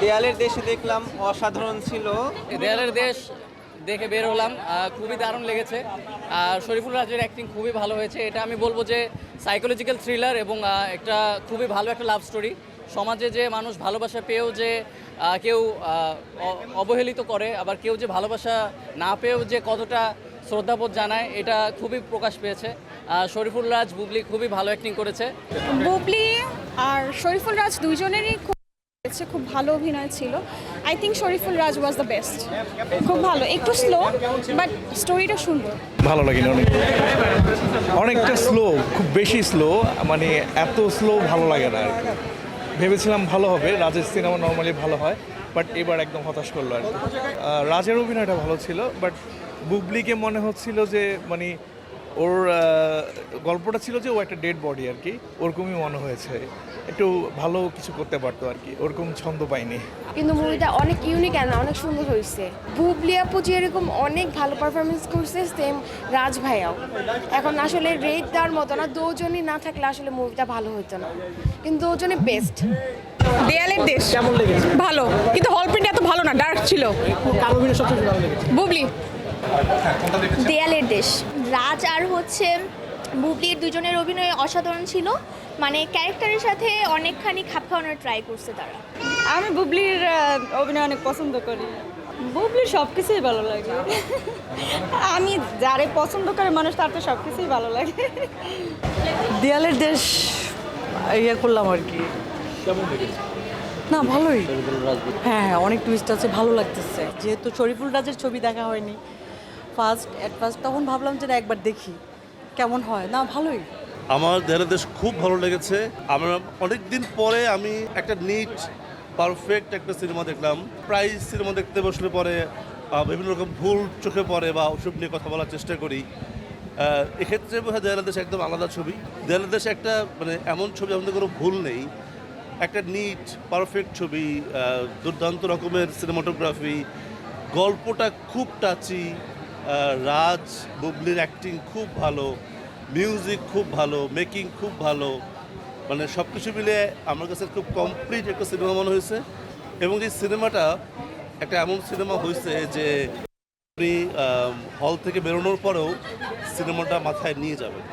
দেয়ালের দেশে দেখলাম অসাধারণ ছিল। দেয়ালের দেশ দেখে বের হলাম খুবই দারুণ লেগেছে। আর শরীফুল রাজের অ্যাক্টিং খুবই ভালো হয়েছে। এটা আমি বলব যে সাইকোলজিক্যাল থ্রিলার এবং একটা খুবই ভালো একটা লাভ স্টোরি সমাজে যে মানুষ ভালোবাসা পেয়েও যে কেউ অবহেলিত করে, আবার কেউ যে ভালোবাসা না পেয়েও যে কতটা শ্রদ্ধাবোধ জানায়, এটা খুবই প্রকাশ পেয়েছে। শরীফুল রাজ বুবলি খুবই ভালো অ্যাক্টিং করেছে। বুবলি আর শরীফুল রাজ দুইজনেরই খুব হয়েছে, খুব ভালো অভিনয় ছিল। I think Shariful Raj was the best খুব ভালো। একটু স্লো বাট স্টোরিটা সুন্দর ভালো লাগেনি অনেক। অনেকটা স্লো খুব বেশি স্লো মানে এত স্লো ভালো লাগে না আর কি। ভেবেছিলাম ভালো হবে রাজের সিনেমা নর্মালি ভালো হয় বাট এবার একদম হতাশ করল আর কি। রাজের অভিনয়টা ভালো ছিল বাট বুবলিকে মনে হচ্ছিল যে মানে ওর গল্পটা ছিল যে ও একটা ডেড বডি আর কি। ওরকমই মনে হয়েছে। একটু ভালো কিছু করতে পারতো আর কি। ওরকম ছন্দ পাইনি। কিন্তু মুভিটা অনেক ইউনিক আর অনেক সুন্দর হয়েছে। বুবলি আপু যে এরকম অনেক ভালো পারফরমেন্স করছে সেম রাজ ভাইয়াও। এখন আসলে রেট দেওয়ার মতো না দুজনই না থাকলে আসলে মুভিটা ভালো হতো না। কিন্তু দুজনে বেস্ট দেয়ালের দেশ। কেমন লেগেছে ভালো। কিন্তু হল প্রিন্ট এত ভালো না ডার্ক ছিল। বুবলি। দেয়ালের দেশ। রাজ আর হচ্ছে বুবলির দুজনের অভিনয় অসাধারণ ছিল। মানে ক্যারেক্টারের সাথে অনেকখানি খাপ খাওয়ানোর ট্রাই করছে তারা। আমি বুবলির অভিনয় অনেক পছন্দ করি। বুবলির সব কিছুই ভালো লাগে। আমি যারে পছন্দ করে মানুষ তার তো সব কিছুই ভালো লাগে। দেয়ালের দেশ ইয়ে করলাম আর কি। না ভালোই। হ্যাঁ হ্যাঁ অনেক টুইস্ট আছে ভালো লাগতেছে। যেহেতু শরীফুল রাজের ছবি দেখা হয়নি ফার্স্ট অ্যাট ফার্স্ট তখন ভাবলাম যে একবার দেখি কেমন হয়। না, ভালোই। আমার দেশ খুব ভালো লেগেছে। আমরা অনেক দিন পরে আমি একটা নিট পারফেক্ট একটা সিনেমা দেখলাম। প্রায় সিনেমা দেখতে বসলে পরে বিভিন্ন রকম ভুল চোখে পড়ে বা ওসব নিয়ে কথা বলার চেষ্টা করি। এক্ষেত্রে বোধ হয় দেশ একদম আলাদা ছবি। দেয়ালের দেশ একটা মানে এমন ছবি আমাদের কোনো ভুল নেই। একটা নিট পারফেক্ট ছবি দুর্দান্ত রকমের সিনেমাটোগ্রাফি গল্পটা খুব টাচি রাজ বুবলির অ্যাক্টিং খুব ভালো মিউজিক খুব ভালো মেকিং খুব ভালো। মানে সব কিছু মিলে আমার কাছে খুব কমপ্লিট একটা সিনেমা মনে হয়েছে। এবং এই সিনেমাটা একটা এমন সিনেমা হয়েছে যে আপনি হল থেকে বেরোনোর পরেও সিনেমাটা মাথায় নিয়ে যাবেন।